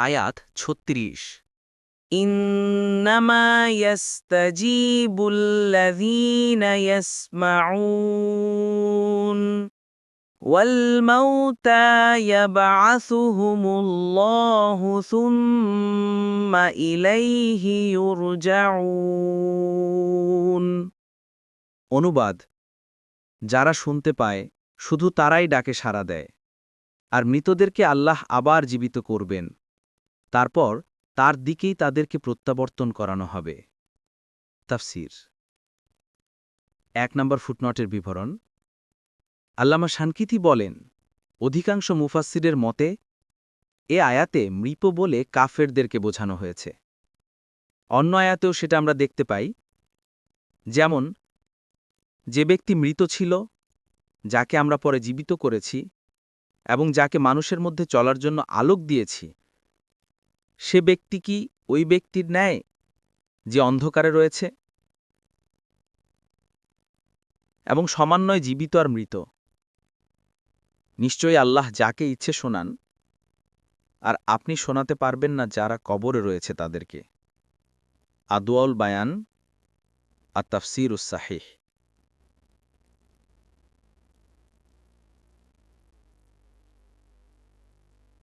আয়াত ছত্রিশ إنما يستجيب الذين يسمعون والموتى يبعثهم الله ثم إليه يرجعون অনুবাদ যারা শুনতে পায় শুধু তারাই ডাকে সাড়া দেয় আর মৃতদেরকে আল্লাহ আবার জীবিত করবেন তারপর তার দিকেই তাদেরকে প্রত্যাবর্তন করানো হবে। তাফসির। এক নম্বর ফুটনটের বিবরণ। আল্লামা শানকিতি বলেন, অধিকাংশ মুফাসসিরের মতে, এ আয়াতে মৃত বলে কাফেরদেরকে বোঝানো হয়েছে। অন্য আয়াতেও সেটা আমরা দেখতে পাই। যেমন, যে ব্যক্তি মৃত ছিল, যাকে আমরা পরে জীবিত করেছি এবং যাকে মানুষের মধ্যে চলার জন্য আলোক দিয়েছি সে ব্যক্তি কি ওই ব্যক্তির ন্যায় যে অন্ধকারে রয়েছে? এবং সমান্বয় জীবিত আর মৃত। নিশ্চয়ই আল্লাহ যাকে ইচ্ছে শোনান, আর আপনি শোনাতে পারবেন না যারা কবরে রয়েছে তাদেরকে। আদোয়াউল বায়ান আর তাফসির উসাহিহ